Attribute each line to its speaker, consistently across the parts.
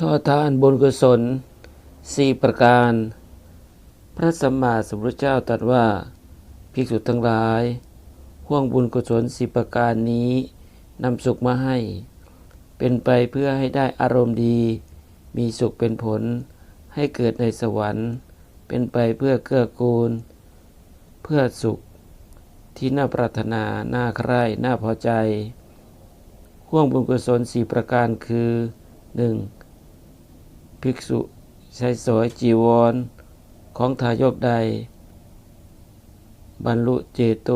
Speaker 1: ทอดทานบุญกุศลสี่ประการ พระสัมมาสัมพุทธเจ้าตรัสว่าภิกษุทั้งหลาย ห่วงบุญกุศลสี่ประการนี้นำสุขมาให้ เป็นไปเพื่อให้ได้อารมณ์ดี มีสุขเป็นผล ให้เกิดในสวรรค์ เป็นไปเพื่อเกื้อกูล เพื่อสุขที่น่าปรารถนา น่าใคร่ น่าพอใจ ห่วงบุญกุศลสี่ประการคือ 1. ภิกษุใช้สอยจีวร ของทายกใด บรรลุเจโต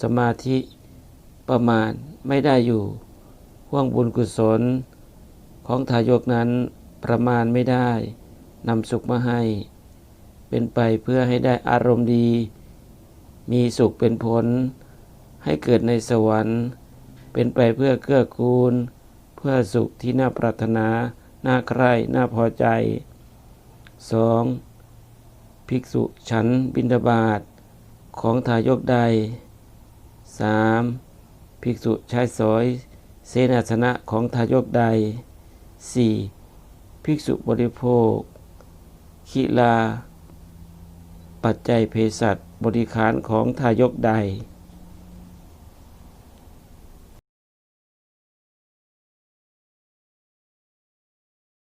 Speaker 1: สมาธิประมาณไม่ได้อยู่ห่วงบุญกุศล ของทายกนั้นประมาณไม่ได้นำสุขมาให้ เป็นไปเพื่อให้ได้อารมณ์ดี มีสุขเป็นผล ให้เกิดในสวรรค์ เป็นไปเพื่อเกื้อกูล เพื่อสุขที่น่าปรารถนา น่าใคร่น่าพอใจ 2. ภิกษุฉันบิณฑบาตของทายกใด 3. ภิกษุใช้สอยเสนาสนะของทายกใด 4. ภิกษุบริโภคขีลา ปัจจัยเภสัชบริขารของทายกใด